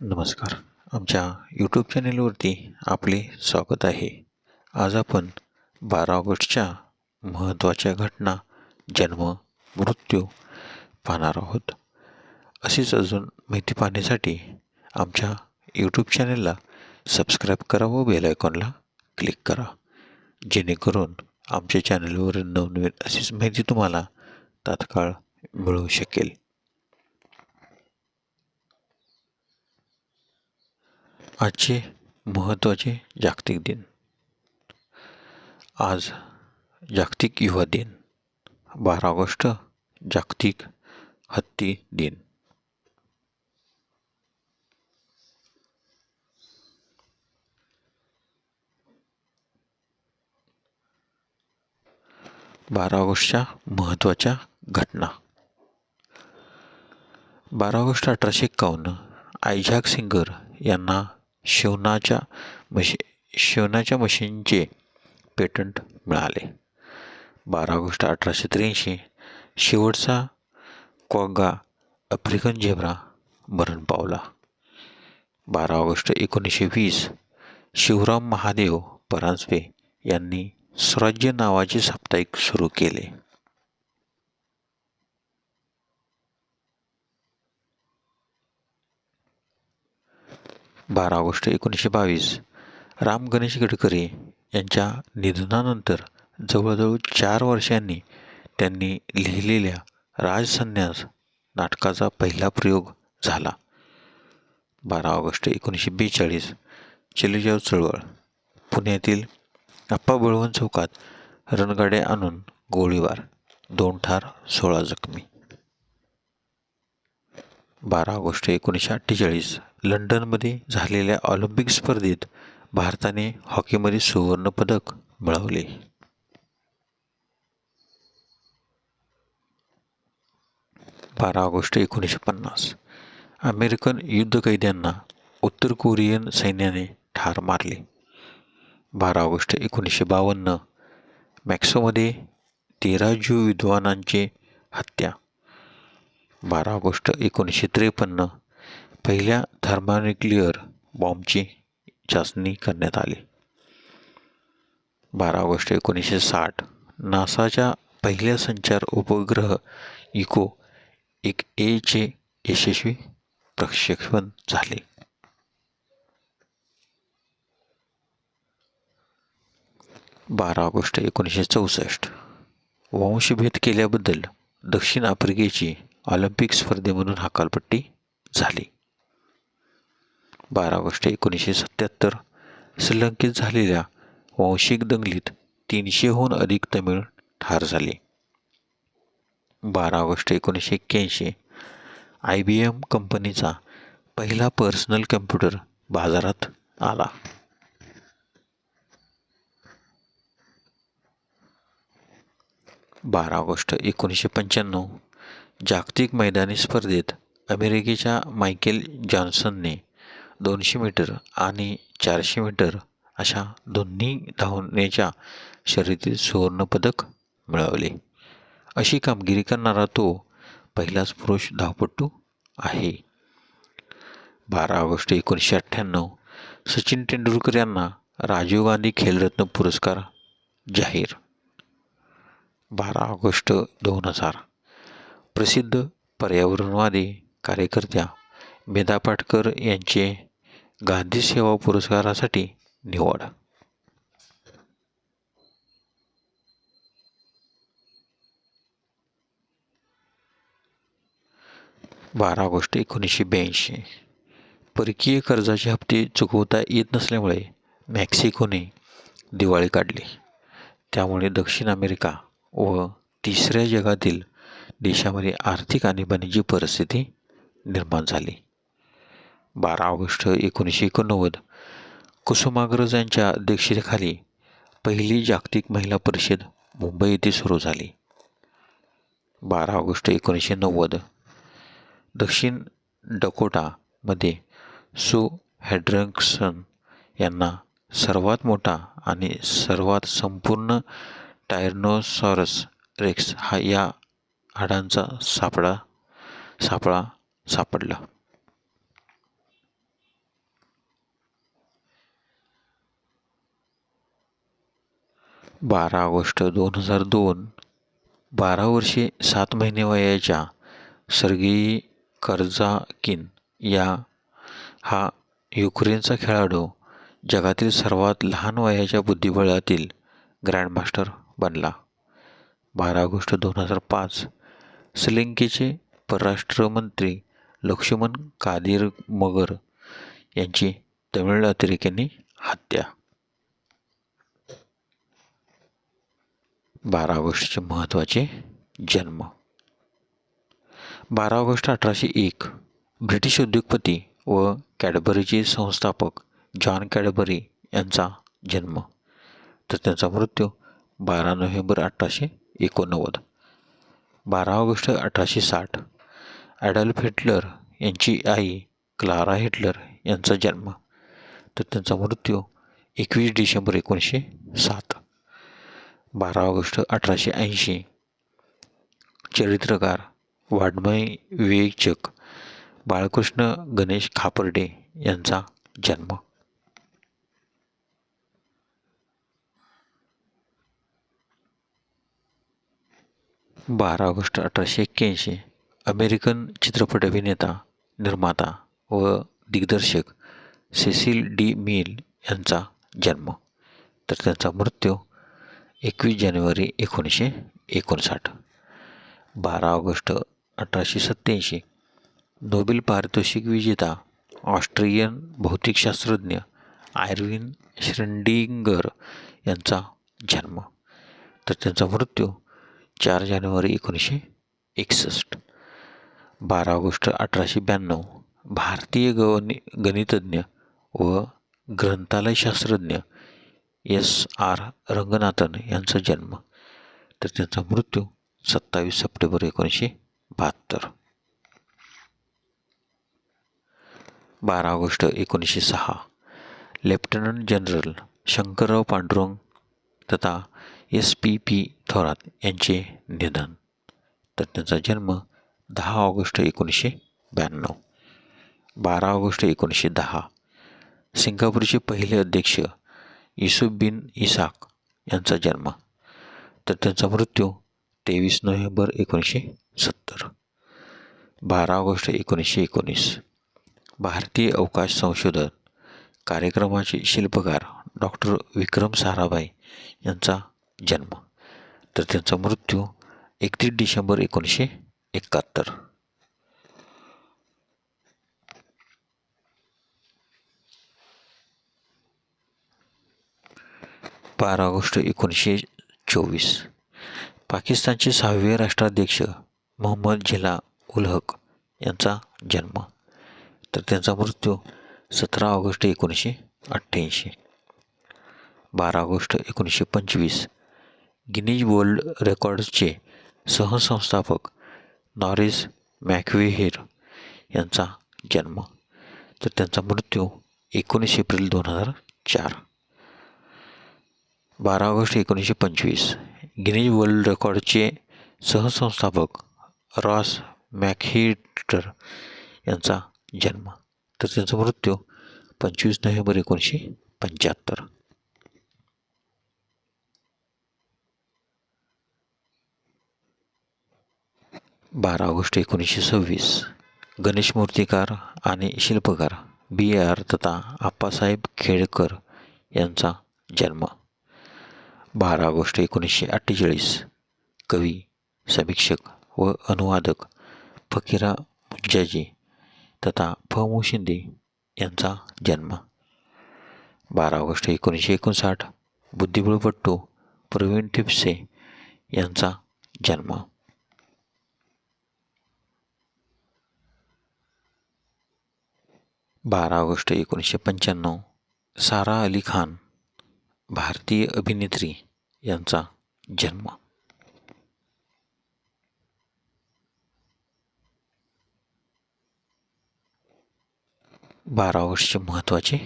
नमस्कार. आमच्या यूट्यूब चॅनेलवरती आपले स्वागत आहे. आज आपण बारा ऑगस्टच्या महत्त्वाच्या घटना जन्म मृत्यू पाहणार आहोत. अशीच अजून माहिती पाहण्यासाठी आमच्या यूट्यूब चॅनेलला सबस्क्राईब करा व बेल आयकॉनला क्लिक करा. जेणेकरून आमच्या चॅनलवर नवनवीन अशीच माहिती तुम्हाला तात्काळ मिळू शकेल. आजचे महत्त्वाचे जागतिक दिन. आज जागतिक युवा दिन. बारा ऑगस्ट जागतिक हत्ती दिन. बारा ऑगस्टच्या महत्त्वाच्या घटना. बारा ऑगस्ट अठराशे एक्कावन्न आयझॅक सिंगर यांना शिवणाच्या मशी शिवणाच्या मशीनचे पेटंट मिळाले. बारा ऑगस्ट अठराशे त्र्याऐंशी शेवटचा क्वागा आफ्रिकन झेब्रा मरण पावला. बारा ऑगस्ट एकोणीसशे वीस शिवराम महादेव परांजपे यांनी स्वराज्य नावाचे साप्ताहिक सुरू केले. बारा ऑगस्ट एकोणीसशे बावीस. राम गणेश गडकरी यांच्या निधनानंतर जवळजवळ चार वर्षांनी त्यांनी लिहिलेल्या राजसन्यास नाटकाचा पहिला प्रयोग झाला. बारा ऑगस्ट एकोणीसशे बेचाळीस चलेजाव चळवळ पुण्यातील आप्पा बळवंत चौकात रणगाडे आणून गोळीबार दोन ठार सोळा जखमी बारा ऑगस्ट एकोणीसशे अठ्ठेचाळीस लंडनमध्ये झालेल्या ऑलिम्पिक स्पर्धेत भारताने हॉकीमध्ये सुवर्णपदक मिळवले. बारा ऑगस्ट एकोणीसशे पन्नास अमेरिकन युद्धकैद्यांना उत्तर कोरियन सैन्याने ठार मारले. बारा ऑगस्ट एकोणीसशे बावन्न मॅक्सोमध्ये तेरा ज्यू विद्वानांचे हत्या बारा ऑगस्ट एकोणीसशे त्रेपन्न पहिल्या थर्मान्युक्लिअर बॉम्बची चाचणी करण्यात आली. बारा ऑगस्ट एकोणीसशे साठ नासाच्या पहिल्या संचार उपग्रह इको एक एचे यशस्वी प्रक्षेपण झाले. बारा ऑगस्ट एकोणीसशे चौसष्ट वंशभेद केल्याबद्दल दक्षिण आफ्रिकेची ऑलिम्पिक म्हणून हकालपट्टी झाली. बारा ऑगस्ट एकोणीसशे सत्याहत्तर श्रीलंकेत झालेल्या वांशिक दंगलीत तीनशेहून अधिक तमिळ ठार झाले. बारा ऑगस्ट एकोणीसशे एक्क्याऐंशी आय बी एम कंपनीचा पहिला पर्सनल कम्प्युटर बाजारात आला. बारा ऑगस्ट एकोणीसशे पंच्याण्णव जागतिक मैदानी स्पर्धेत अमेरिकेच्या मायकेल जॉन्सनने दोनशे मीटर आणि चारशे मीटर अशा दोन्ही धावण्याच्या शर्यतीत सुवर्णपदक मिळवले. अशी कामगिरी करणारा तो पहिलाच पुरुष धावपटू आहे. बारा ऑगस्ट एकोणीसशे अठ्ठ्याण्णव सचिन तेंडुलकर यांना राजीव गांधी खेलरत्न पुरस्कार जाहीर. बारा ऑगस्ट दोन हजार प्रसिद्ध पर्यावरणवादी कार्यकर्त्या मेधा पाटकर यांचे गांधी सेवा पुरस्कारासाठी निवड. बारा ऑगस्ट एकोणीसशे ब्याऐंशी. परकीय कर्जाचे हप्ते चुकवता येत नसल्यामुळे मॅक्सिकोने दिवाळी काढली. त्यामुळे दक्षिण अमेरिका व तिसऱ्या जगातील देशामध्ये आर्थिक आणीबाणीची परिस्थिती निर्माण झाली. बारा ऑगस्ट एकोणीसशे एकोणनव्वद कुसुमाग्रज यांच्या अध्यक्षतेखाली पहिली जागतिक महिला परिषद मुंबई येथे सुरू झाली. बारा ऑगस्ट एकोणीसशे नव्वद दक्षिण डकोटामध्ये सु. हॅड्रंक्सन यांना सर्वात मोठा आणि सर्वात संपूर्ण टायर्नोसॉरस रेक्स हा या हाडांचा सापळा सापळा सापडला. बारा ऑगस्ट दोन हजार दोन बारा वर्षे सात महिने वयाच्या सर्गी कर्जाकिन या हा युक्रेनचा खेळाडू जगातील सर्वात लहान वयाच्या बुद्धिबळातील ग्रँडमास्टर बनला. बारा ऑगस्ट दोन हजार पाच श्रीलंकेचे परराष्ट्र मंत्री लक्ष्मण कादिर मगर यांची तमिळ अतिरेक्यांनी हत्या. बारा ऑगस्टचे महत्त्वाचे जन्म. बारा ऑगस्ट अठराशे एक ब्रिटिश उद्योगपती व कॅडबरीचे संस्थापक जॉन कॅडबरी यांचा जन्म. तर त्यांचा मृत्यू बारा नोव्हेंबर अठराशे एकोणनव्वद. बारा ऑगस्ट अठराशे साठ. ॲडल्फ हिटलर यांची आई क्लारा हिटलर यांचा जन्म. तर त्यांचा मृत्यू एकवीस डिसेंबर एकोणीसशे सात. बारा ऑगस्ट अठराशे ऐंशी. चरित्रकार वाड्मय विवेचक बाळकृष्ण गणेश खापर्डे यांचा जन्म. बारा ऑगस्ट अठराशे एक्क्याऐंशी. अमेरिकन चित्रपट अभिनेता निर्माता व दिग्दर्शक सेसिल डी मिल यांचा जन्म. तर त्यांचा मृत्यू एकवीस जानेवारी एकोणीसशे एकोणसाठ. बारा ऑगस्ट अठराशे सत्त्याऐंशी. नोबेल पारितोषिक विजेता ऑस्ट्रियन भौतिकशास्त्रज्ञ आयर्विन श्रेंडिंगर यांचा जन्म. तर त्यांचा मृत्यू चार जानेवारी एकोणीसशे एकसष्ट. बारा ऑगस्ट अठराशे ब्याण्णव. भारतीय गवनी गणितज्ञ व ग्रंथालयशास्त्रज्ञ एस आर रंगनाथन यांचा जन्म. तर त्यांचा मृत्यू सत्तावीस सप्टेंबर एकोणीसशे बहात्तर. बारा ऑगस्ट एकोणीसशे सहा. लेफ्टनंट जनरल शंकरराव पांडुरंग तथा एस पी पी थोरात यांचे निधन. तर त्यांचा जन्म दहा ऑगस्ट एकोणीसशे ब्याण्णव. बारा ऑगस्ट एकोणीसशे दहा. सिंगापूरचे पहिले अध्यक्ष युसुफ बिन इसाक यांचा जन्म. तर त्यांचा मृत्यू तेवीस नोव्हेंबर एकोणीसशे सत्तर. बारा ऑगस्ट एकोणीसशे एकोणीस. भारतीय अवकाश संशोधन कार्यक्रमाचे शिल्पकार डॉक्टर विक्रम साराभाई यांचा जन्म. तर त्यांचा मृत्यू एकतीस डिसेंबर एकोणीसशे एकाहत्तर. बारा ऑगस्ट एकोणीसशे चोवीस. पाकिस्तानचे सहावे राष्ट्राध्यक्ष मोहम्मद झिला उल हक यांचा जन्म. तर त्यांचा मृत्यू सतरा ऑगस्ट एकोणीसशे अठ्ठ्याऐंशी. बारा ऑगस्ट एकोणीसशे पंचवीस. गिनीज वर्ल्ड रेकॉर्ड्सचे सहसंस्थापक नॉरिस मॅक्विहेर यांचा जन्म. तर त्यांचा मृत्यू एकोणीस एप्रिल दोन हजार चार. बारा ऑगस्ट एकोणीसशे पंचवीस. गिनीज वर्ल्ड रेकॉर्डचे सहसंस्थापक रॉस मॅकहिटर यांचा जन्म. तर त्यांचा मृत्यू पंचवीस नोव्हेंबर एकोणीसशे पंच्याहत्तर. बारा ऑगस्ट एकोणीसशे सव्वीस. गणेश मूर्तिकार आणि शिल्पकार बी. आर. तथा आप्पासाहेब खेडकर यांचा जन्म. बारा ऑगस्ट एकोणीसशे अठ्ठेचाळीस. कवी समीक्षक व अनुवादक फकीरा मुज्जाजी तथा फ मु शिंदे यांचा जन्म. बारा ऑगस्ट एकोणीसशे एकोणसाठ. बुद्धिबळपट्टू प्रवीण ठिपसे यांचा जन्म. बारा ऑगस्ट एकोणीसशे पंच्याण्णव सारा अली खान भारतीय अभिनेत्री यांचा जन्म. बारा ऑगस्टचे महत्त्वाचे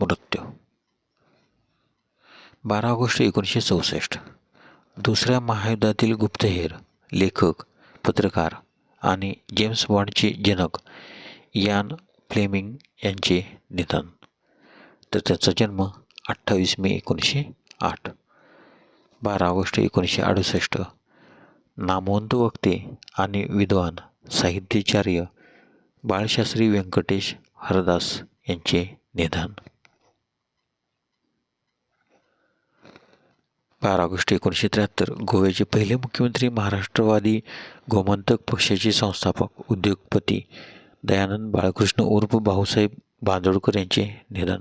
मृत्यू. बारा ऑगस्ट एकोणीसशे चौसष्ट दुसऱ्या महायुद्धातील गुप्तहेर लेखक पत्रकार आणि जेम्स बॉन्डचे जनक यान फ्लेमिंग यांचे निधन. तर त्याचा जन्म अठ्ठावीस मे एकोणीसशे आठ. बारा ऑगस्ट एकोणीसशे अडुसष्ट. नामवंत वक्ते आणि विद्वान साहित्याचार्य बाळशास्त्री व्यंकटेश हरदास यांचे निधन. बारा ऑगस्ट एकोणीसशे त्र्याहत्तर गोव्याचे पहिले मुख्यमंत्री महाराष्ट्रवादी गोमंतक पक्षाचे संस्थापक उद्योगपती दयानंद बाळकृष्ण उर्फ भाऊसाहेब बांदोडकर यांचे निधन.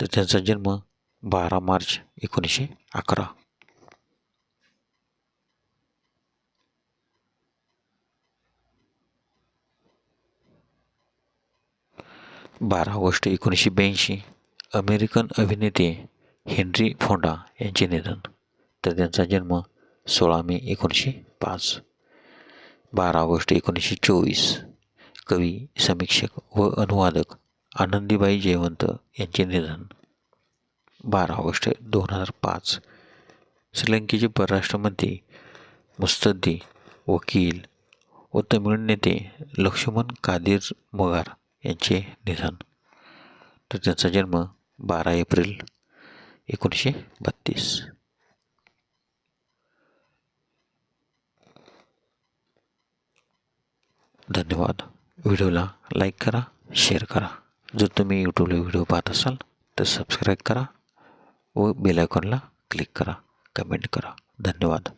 तर त्यांचा जन्म बारा मार्च एकोणीसशे अकरा. बारा ऑगस्ट एकोणीसशे ब्याऐंशी अमेरिकन अभिनेते हेनरी फोंडा यांचे निधन. तर त्यांचा जन्म सोळा मे एकोणीसशे पाच. बारा ऑगस्ट एकोणीसशे चोवीस. कवी समीक्षक व अनुवादक आनंदीबाई जयवंत यांचे निधन. बारा ऑगस्ट दोन हजार पाच. श्रीलंकेचे परराष्ट्रमंत्री मुस्तद्दी वकील व तमिळ नेते लक्ष्मण कादिर मगार यांचे निधन. तर त्यांचा जन्म बारा एप्रिल एकोणीसशे बत्तीस. धन्यवाद. व्हिडिओला लाईक करा शेअर करा. जर तुम्ही यूट्यूबला व्हिडिओ पाहत असाल तर सबस्क्राईब करा व बेल आयकॉनला क्लिक करा कमेंट करा. धन्यवाद.